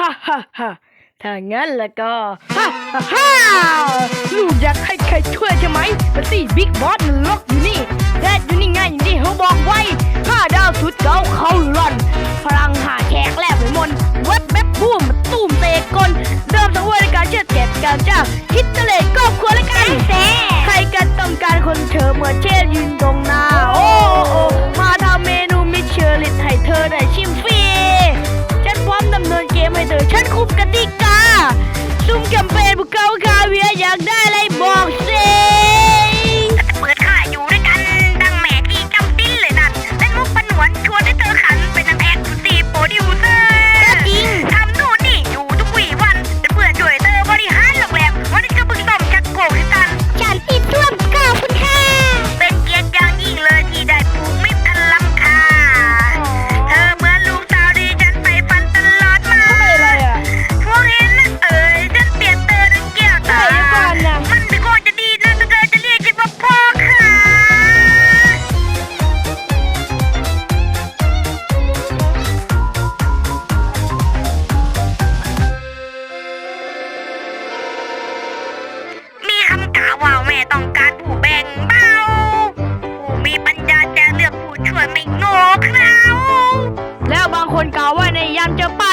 ฮ่าฮ่าฮ่าถ้างั้นแล้วก็ฮ่าฮ่าฮ่าลูกอยากให้ใครช่วยใช่ไหมแต่สิบิ๊กบอสมันล็อกอยู่นี่แดดอยู่นี่ไงอย่างที่เขาบอกไว้ห้าดาวสุดเก่าเขาหล่อน พลังหาแขกแลบไปมนเว็บเว็บพุ่มตุ้มเตะกลเริ่มสังเวยในการเชิดแกะการจ้างคิดทะเลครอบครัวและกันแซ่ใค เปญบุกเกาคาเวียร์อยากได้อะไรบอกาว่าแม่ต้องการผู้แบ่งเบาผู้มีปัญญาจะเลือกผู้ช่วยไม่โง่เขลาแล้วบางคนกล่าวว่าในยามจอป้า